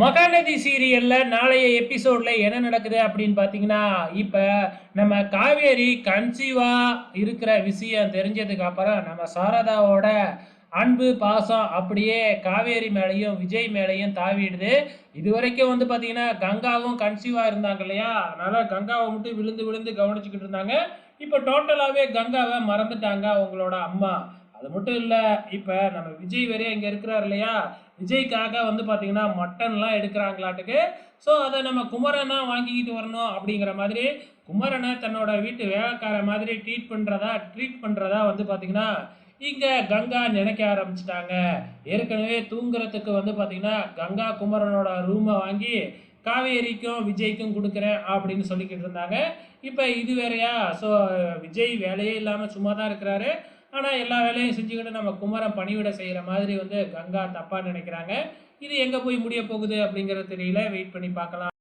மகாநதி சீரியல்ல நாளைய எபிசோட்ல என்ன நடக்குது அப்படின்னு பார்த்தீங்கன்னா இப்போ நம்ம காவேரி கன்சீவா இருக்கிற விஷயம் தெரிஞ்சதுக்கு அப்புறம் நம்ம சாரதாவோட அன்பு பாசம் அப்படியே காவேரி மேலையும் விஜய் மேலையும் தாவிடுது. இது வரைக்கும் வந்து பார்த்தீங்கன்னா கங்காவும் கன்சீவா இருந்தாங்க இல்லையா? அதனால கங்காவை மட்டும் விழுந்து விழுந்து கவனிச்சுக்கிட்டு இருந்தாங்க. இப்போ டோட்டலாகவே கங்காவை மறந்துட்டாங்க அவங்களோட அம்மா. அது மட்டும் இல்லை இப்போ நம்ம விஜய் வேறே இங்கே இருக்கிறார் இல்லையா? விஜய்க்காக வந்து பார்த்தீங்கன்னா மட்டன்லாம் எடுக்கிறாங்களாட்டுக்கு. ஸோ அதை நம்ம குமரனா வாங்கிக்கிட்டு வரணும் அப்படிங்கிற மாதிரி குமரனை தன்னோட வீட்டு வேலைக்கார மாதிரி ட்ரீட் பண்ணுறதா ட்ரீட் பண்ணுறதா வந்து பார்த்தீங்கன்னா இங்கே கங்கா நினைக்க ஆரம்பிச்சிட்டாங்க. ஏற்கனவே தூங்குறதுக்கு வந்து பார்த்தீங்கன்னா கங்கா குமரனோட ரூமை வாங்கி காவேரிக்கும் விஜய்க்கும் கொடுக்குறேன் அப்படின்னு சொல்லிக்கிட்டு இருந்தாங்க. இப்போ இது வேறையா? ஸோ விஜய் வேலையே இல்லாமல் சும்மா தான் இருக்கிறாரு. ஆனால் எல்லா வேலையும் செஞ்சுக்கிட்டு நம்ம குமரன் பணிவிட செய்கிற மாதிரி வந்து கங்கா தப்பாக நினைக்கிறாங்க. இது எங்கே போய் முடிய போகுது அப்படிங்கிறது தெரியல. வெயிட் பண்ணி பார்க்கலாம்.